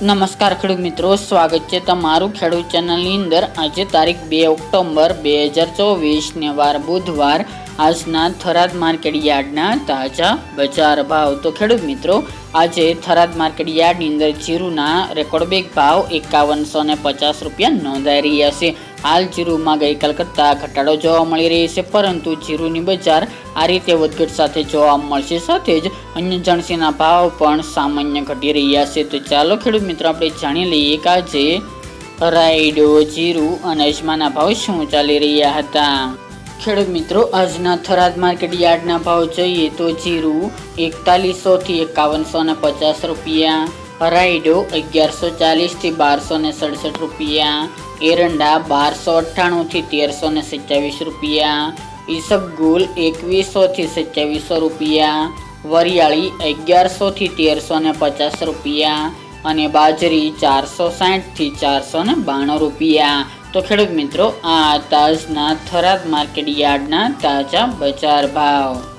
નમસ્કાર ખેડૂત મિત્રો, સ્વાગત છે તમારું ખેડૂત ચેનલની અંદર. આજે તારીખ બે ઓક્ટોબર બે હજાર ચોવીસને વાર બુધવાર. આજના થરાદ માર્કેટ યાર્ડના તાજા બજાર ભાવ. તો ખેડૂત મિત્રો, આજે થરાદ માર્કેટ યાર્ડની અંદર જીરુના રેકોર્ડ બેગ ભાવ એકાવનસો ને પચાસ રૂપિયા નોંધાઈ રહ્યા છે. હાલ જીરુમાં ગઈકાલ કરતાં ઘટાડો જોવા મળી રહી છે, પરંતુ જીરુની બજાર આ રીતે વધઘટ સાથે જોવા મળશે. સાથે જ અન્ય જણસીના ભાવ પણ સામાન્ય ઘટી રહ્યા છે. તો ચાલો ખેડૂત મિત્રો, આપણે જાણી લઈએ કે આજે રાઈડો જીરું અને અજમાના ભાવ શું ચાલી રહ્યા હતા. ખેડૂત મિત્રો, આજના થરાદ માર્કેટ યાર્ડના ભાવ જોઈએ તો જીરું એકતાલીસો થી એકાવનસો ને પચાસ રૂપિયા રાયડો અગિયારસો ચાલીસથી બારસો ને સડસઠ રૂપિયા, એરંડા બારસો અઠ્ઠાણુંથી તેરસો ને સત્યાવીસ રૂપિયા, ઈસબગુલ એકવીસોથી સત્યાવીસો રૂપિયા, વરિયાળી અગિયારસોથી તેરસો ને પચાસ રૂપિયા અને બાજરી ચારસો સાઠથી ચારસો ને બાણું રૂપિયા. તો ખેડૂત મિત્રો, આ તાજના થરાદ માર્કેટ યાર્ડના તાજા બજાર ભાવ.